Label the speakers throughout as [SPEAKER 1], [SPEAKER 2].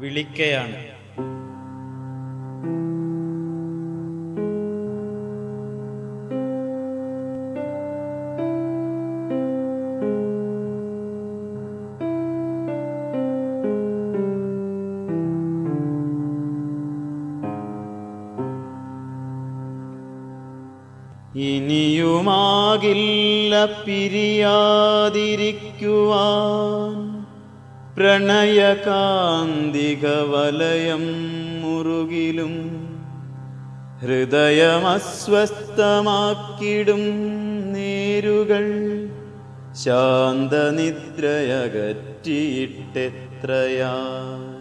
[SPEAKER 1] വിളിക്കയാണ്. ഇനിയുമാകില്ല പിരിയാതിരിക്കുവാൻ. പ്രണയകാന്തിക വലയം മുറുകിലും ഹൃദയമസ്വസ്ഥമാക്കിടും നേരുകൾ. ശാന്തനിദ്രയകറ്റിയിട്ടെത്രയായി.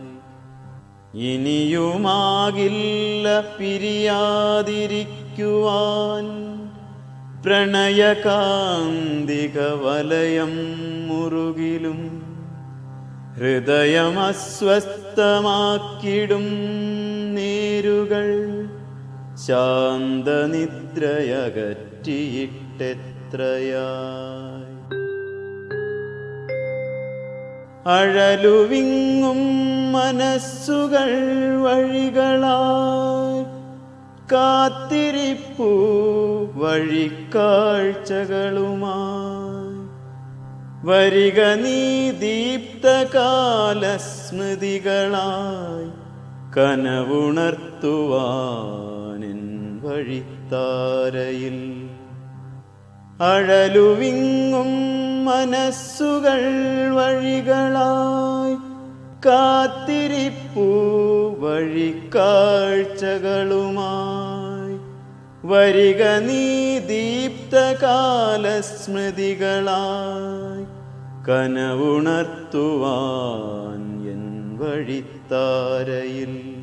[SPEAKER 1] ഇനിയുമാകില്ല പിരിയാതിരിക്കുവാൻ. പ്രണയകാന്തിക വലയം മുറുകിലും ഹൃദയമസ്വസ്ഥമാക്കിടും നേരുകൾ. ശാന്തനിദ്രയകറ്റിയിട്ടെത്രയായി. അഴലുവിങ്ങും മനസ്സുകൾ വഴികളായി. കാത്തിരിപ്പൂ വഴിക്കാഴ്ചകളുമായി. വരിക നീ ദീപ്തകാലസ്മൃതികളായി കനവുണർത്തുവാനിൻ വഴിത്താരയിൽ. അഴലുവിങ്ങും മനസ്സുകൾ വഴികളായി കാത്തിരിപ്പൂ വഴിക്കാഴ്ചകളുമായി. വരിക നീ ദീപ്തകാലസ്മൃതികളായി കനവുണർത്തുവാൻ എൻ വഴിത്താരയിൽ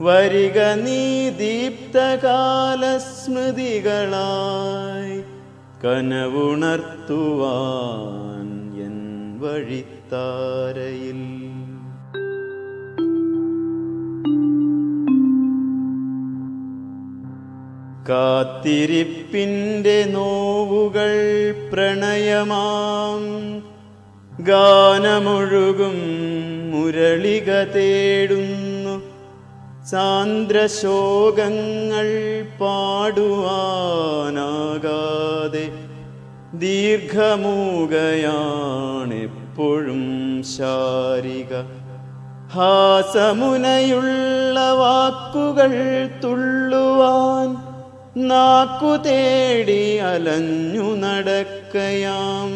[SPEAKER 1] വരിക നീ ദീപ്തകാലസ്മൃതികളായി. കനവുണർത്തുവാൻ എൻ വഴിത്താരയിൽ കാത്തിരിപ്പിന്റെ നോവുകൾ പ്രണയമാം. ഗാനമൊഴുകും മുരളിക തേടുന്നു. സാന്ദ്രശോകങ്ങൾ പാടുവാനാകാതെ ദീർഘമൂകയാണെപ്പോഴും ശാരിക. ഹാസമുനയുള്ള വാക്കുകൾ തുള്ളുവാൻ നാക്കു തേടി അലഞ്ഞു നടക്കയാം.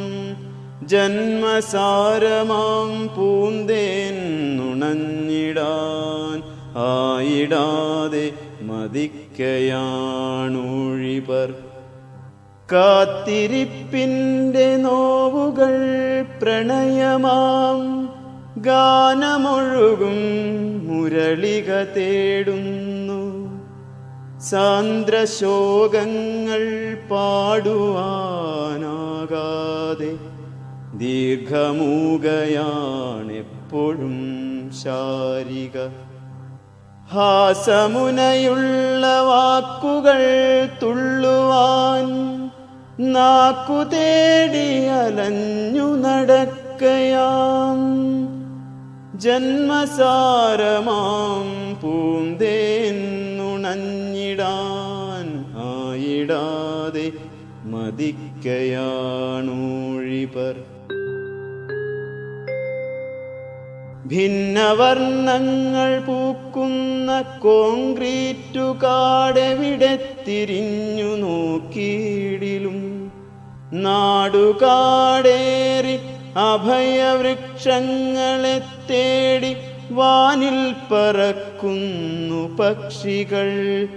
[SPEAKER 1] ജന്മസാരമാം പൂന്തേൻ നുണഞ്ഞിടാൻ ആയിടാതെ മതിക്കയാണൂഴിപർ കാത്തിരിപ്പിന്റെ നോവുകൾ പ്രണയമാം. ഗാനമൊഴുകും മുരളിക തേടുന്നു സാന്ദ്രശോകങ്ങൾ പാടുവാനാകാതെ ദീർഘമൂകയാണെപ്പോഴും ശാരിക. ഹാസമുനയുള്ള വാക്കുകൾ തുള്ളുവാൻ നാക്കു തേടി അലഞ്ഞു നടക്കയാം. ജന്മസാരമാം പൂന്തേന്നുണഞ്ഞിടാൻ ആയിടാതെ മതിക്കയാണൂഴിപർ. ഭിന്നവർണങ്ങൾ പൂക്കുന്ന കോൺക്രീറ്റു തിരിഞ്ഞു നോക്കിയിടിലും. നാടുകാടേറി അഭയവൃക്ഷങ്ങളെ തേടി വാനിൽ പറക്കുന്നു പക്ഷികൾ.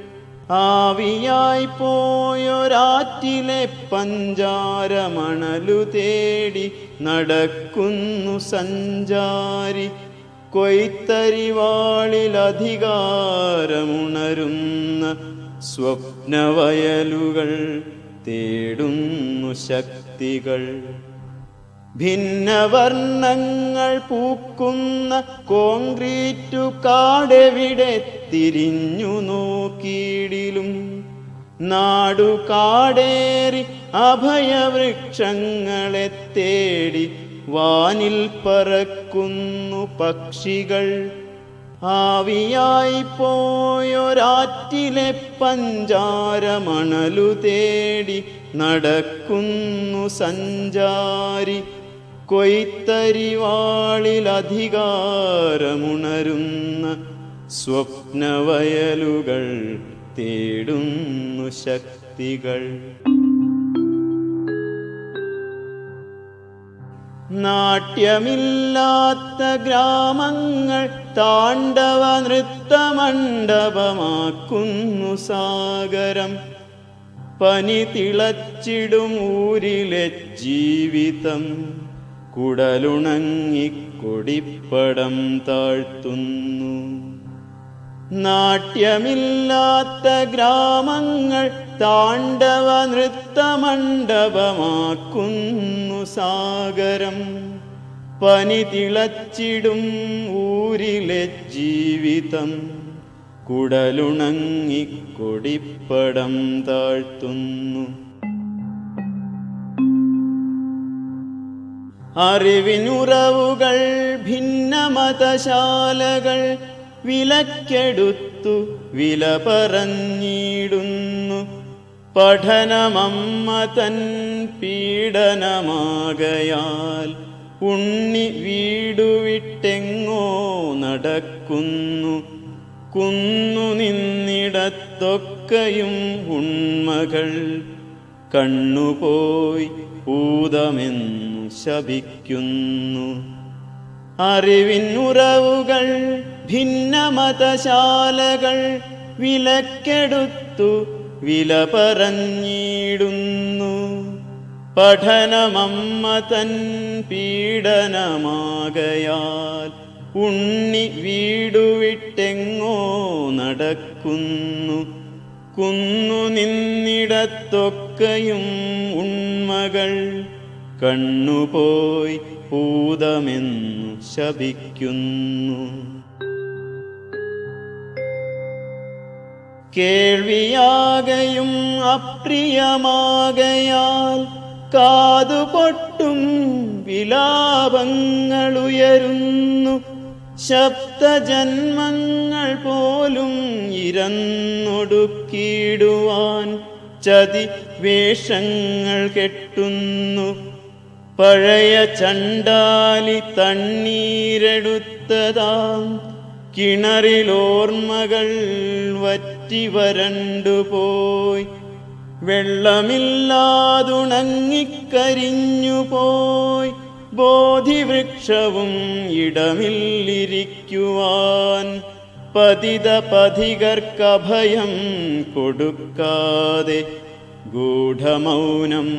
[SPEAKER 1] ആവിയായി പോയൊരാറ്റിലെ പഞ്ചാരമണലു തേടി നടക്കുന്നു സഞ്ചാരി. കൊയ്ത്തരിവാളിലധികാരമുണരുന്ന സ്വപ്നവയലുകൾ തേടുന്നു ശക്തികൾ. ഭിന്നവർണങ്ങൾ പൂക്കുന്ന കോൺക്രീറ്റു കാടെവിടെ തിരിഞ്ഞു നോക്കിയിടിലും നാടു കാടേറി അഭയവൃക്ഷങ്ങളെ തേടി വാനിൽ പറക്കുന്നു പക്ഷികൾ. ആവിയായി പോയൊരാറ്റിലെ പഞ്ചാരമണലു തേടി നടക്കുന്നു സഞ്ചാരി. കൊയ്ത്തരിവാളിലധികാരമുണരുന്ന സ്വപ്നവയലുകൾ തേടുന്നു ശക്തികൾ. നാട്യമില്ലാത്ത ഗ്രാമങ്ങൾ താണ്ഡവ നൃത്തമണ്ഡപമാക്കുന്നു സാഗരം. പനി തിളച്ചിടും ഊരിലെ ജീവിതം. കുടലുണങ്ങിക്കൊടിപ്പടം താഴ്ത്തുന്നു. നാട്യമില്ലാത്ത ഗ്രാമങ്ങൾ താണ്ഡവ നൃത്തമണ്ഡപമാക്കുന്നു സാഗരം. പനി തിളച്ചിടും ഊരിലെ ജീവിതം. കുടലുണങ്ങിക്കൊടിപ്പടം താഴ്ത്തുന്നു. അറിവിനുറവുകൾ ഭിന്നമതശാലകൾ വിലക്കെടുത്തു വില പറഞ്ഞിടുന്നു. പഠനമമ്മ തൻ പീഡനമാകയാൽ ഉണ്ണി വീടുവിട്ടെങ്ങോ നടക്കുന്നു. കുന്നു നിന്നിടത്തൊക്കെയും ഉണ്മകൾ കണ്ണുപോയി ഭൂതമെന്നു ശപിക്കുന്നു. അറിവിനുറവുകൾ ഭിന്നമതശാലകൾ വിലക്കെടുത്തു വില പറഞ്ഞിടുന്നു. പഠനമമ്മ തൻ പീഡനമാകയാൽ ഉണ്ണി വീടുവിട്ടെങ്ങോ നടക്കുന്നു. കുന്നു നിന്നിടത്തൊക്കെയും ഉണ്മകൾ കണ്ണുപോയി ഭൂതമെന്നു ശപിക്കുന്നു. കേൾവിയാകയും അപ്രിയമാകയാൽ കാതുപൊട്ടും വിലാപങ്ങളുയരുന്നു. ശബ്ദജന്മങ്ങൾ പോലും ഇരന്നൊടുക്കിയിടുവാൻ ചതി വേഷങ്ങൾ കെട്ടുന്നു. പഴയ ചണ്ടാലി തണ്ണീരെടുത്തതാം കിണറിലോർമ്മകൾ വറ്റി വരണ്ടുപോയി വെള്ളമില്ലാതുണങ്ങിക്കരിഞ്ഞുപോയി ബോധിവൃക്ഷവും ഇടമില്ലിരിക്കുവാൻ പതിത പതികർക്കഭയം കൊടുക്കാതെ ഗൂഢമൗനം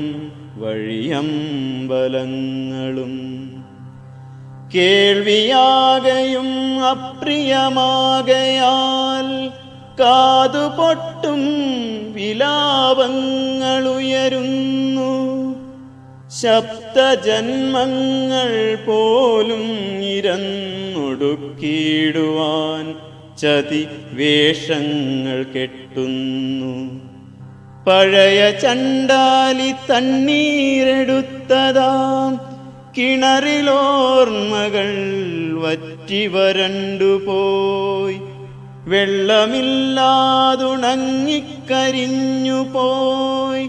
[SPEAKER 1] വഴിയമ്പലങ്ങളും കേൾവിയാകയും അപ്രിയമാകയാൽ കാതുപൊട്ടും വിലാപങ്ങളുയരുന്നു. ശബ്ദജന്മങ്ങൾ പോലും ഇരന്നൊടുക്കിയിടുവാൻ ചതി വേഷങ്ങൾ കെട്ടുന്നു. പഴയ ചണ്ടാലി തണ്ണീരെടുത്തതാം കിണറിലോർമ്മകൾ വറ്റി വരണ്ടുപോയി വെള്ളമില്ലാതുണങ്ങിക്കരിഞ്ഞുപോയി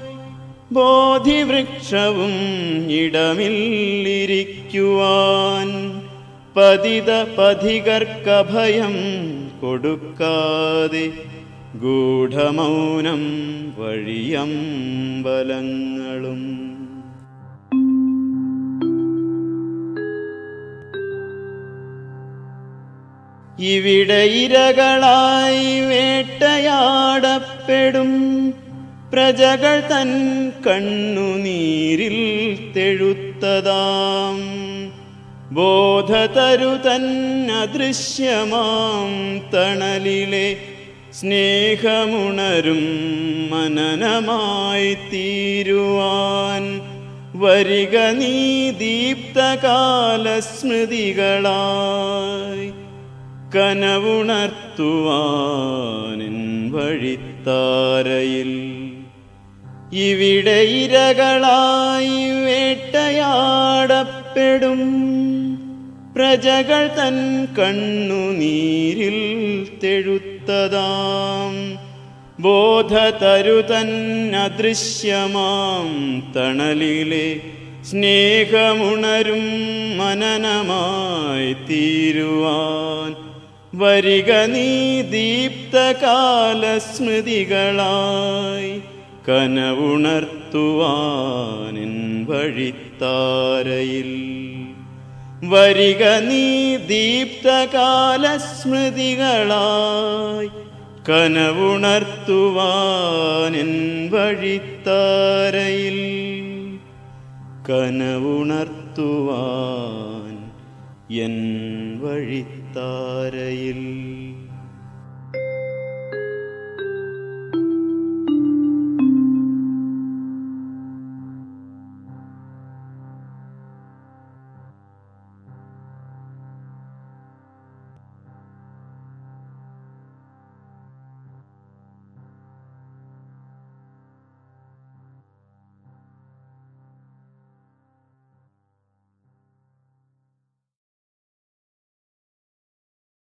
[SPEAKER 1] ബോധിവൃക്ഷവും ഇടമില്ലിരിക്കുവാൻ പതിത പഥികർക്കഭയം കൊടുക്കാതെ ഗൂഢമൗനം വഴിയമ്പലങ്ങളും ഇവിടെ ഇരകളായി വേട്ടയാടപ്പെടും. പ്രജകൾ തൻ കണ്ണുനീരിൽ തെഴുത്തതാം. ബോധതരു തൻ അദൃശ്യമാം തണലിലെ സ്നേഹമുണരും മനനമായി തീരുവാൻ. വരിക നീ ദീപ്തകാല സ്മൃതികളായി കനവുണർത്തുവാനിൻ വഴിത്താരയിൽ. ഇവിടെ ഇരകളായി വേട്ടയാടപ്പെടും. പ്രജകൾ തൻ കണ്ണുനീരിൽ തെഴുത്തതാം. ബോധതരുതൻ അദൃശ്യമാം തണലിലെ സ്നേഹമുണരും മനനമായി തീരുവാൻ വരിക നീ ദീപ്തകാലസ്മൃതികളായി കനവുണർത്തുവാനിൻ വഴിത്താരയിൽ. വരിക നീ ദീപ്തകാലസ്മൃതികളായി കനവുണർത്തുവാനിൻ വഴിത്താരയിൽ. കനവുണർത്തുവാൻ എൻ വഴിത്താരയിൽ